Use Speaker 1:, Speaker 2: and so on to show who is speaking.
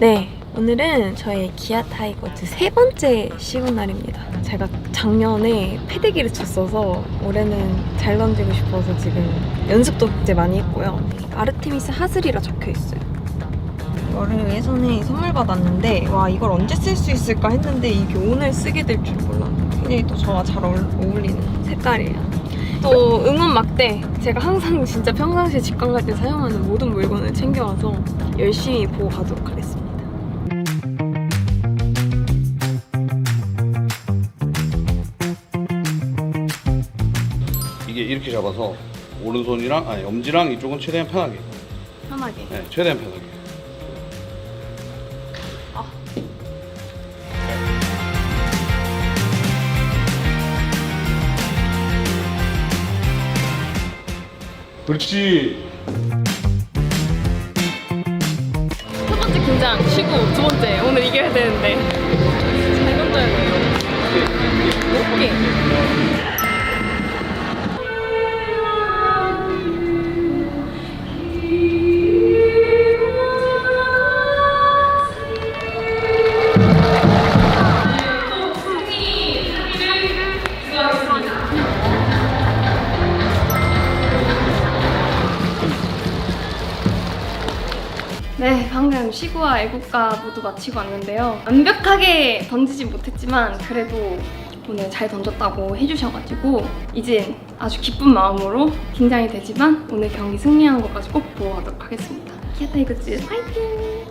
Speaker 1: 네, 오늘은 저의 기아 타이거즈 세 번째 시구 날입니다. 제가 작년에 패대기를 쳤어서 올해는 잘 던지고 싶어서 지금 연습도 이제 많이 했고요. 아르테미스 하슬이라 적혀 있어요. 이거를 예전에 선물 받았는데 와 이걸 언제 쓸 수 있을까 했는데 이게 오늘 쓰게 될 줄 몰랐네. 굉장히 또 저와 잘 어울- 어울리는 색깔이에요. 또 응원 막대 제가 항상 진짜 평상시에 직관 갈 때 사용하는 모든 물건을 챙겨와서 열심히 보고 가도록 하겠습니다.
Speaker 2: 이렇게 잡아서 오른손이랑 아니 엄지랑 이쪽은 최대한 편하게.
Speaker 1: 편하게.
Speaker 2: 네, 최대한 편하게. 그렇지.
Speaker 1: 첫 번째 긴장 쉬고 두 번째 오늘 이겨야 되는데 잘 던져야 돼 네, 방금 시구와 애국가 모두 마치고 왔는데요. 완벽하게 던지지 못했지만 그래도 오늘 잘 던졌다고 해주셔가지고 이제 아주 기쁜 마음으로 긴장이 되지만 오늘 경기 승리하는 것까지 꼭 보고 가도록 하겠습니다. 키아타이거즈 파이팅!